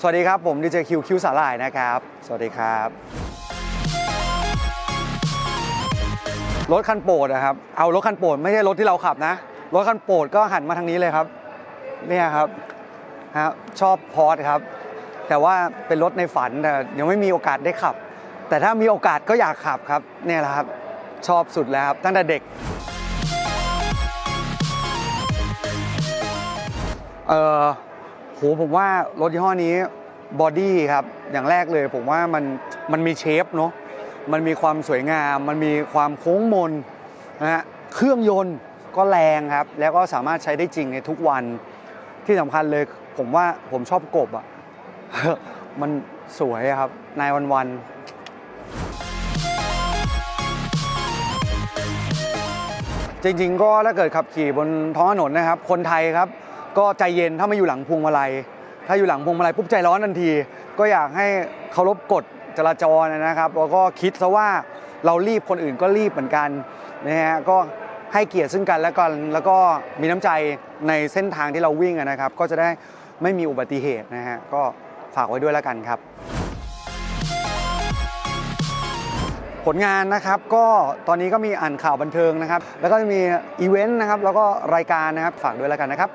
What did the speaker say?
สวัสดีครับ ผมดีเจคิวคิวสาหร่ายนะครับ สวัสดีครับ รถคันโปรดนะครับ เอารถคันโปรดไม่ใช่รถที่เราขับนะ รถคันโปรดก็หันมาทางนี้เลยครับ เนี่ยครับฮะชอบพอร์ตครับ แต่ว่าเป็นรถในฝันแต่ยังไม่มีโอกาสได้ขับ แต่ถ้ามีโอกาสก็อยากขับครับ เนี่ยแหละครับ ชอบสุดแล้วครับตั้งแต่เด็ก เออโหผมว่ารถยี่ห้อนี้บอดี้ครับ อย่างแรกเลยผมว่ามันมันมีเชฟเนาะมันมีความสวยงาม มันมีความโค้งมนนะฮะเครื่องยนต์ก็แรงครับ แล้วก็สามารถใช้ได้จริงในทุกวันที่สำคัญเลยผมว่าผมชอบกบอะมันสวยครับ นายวันวันจริงๆ ก็ถ้าเกิดขับขี่บนท้องถนนนะครับ คนไทยครับ ก็ใจเย็นถ้าไม่อยู่หลังพวงมาลัย ถ้าอยู่หลังพวงมาลัยปุ๊บใจร้อนทันที ก็อยากให้เคารพกฎจราจรนะครับแล้วก็คิดซะว่าเรารีบคนอื่นก็รีบเหมือนกันนะฮะก็ให้เกียรติซึ่งกันและกันแล้วก็มีน้ำใจในเส้นทางที่เราวิ่งนะครับ ก็จะได้ไม่มีอุบัติเหตุนะฮะก็ฝากไว้ด้วยแล้วกันครับ ผลงานนะครับก็ตอนนี้ก็มีอ่านข่าวบันเทิงนะครับ แล้วก็มีอีเวนต์นะครับแล้วก็รายการนะครับฝากด้วยแล้วกันนะครับ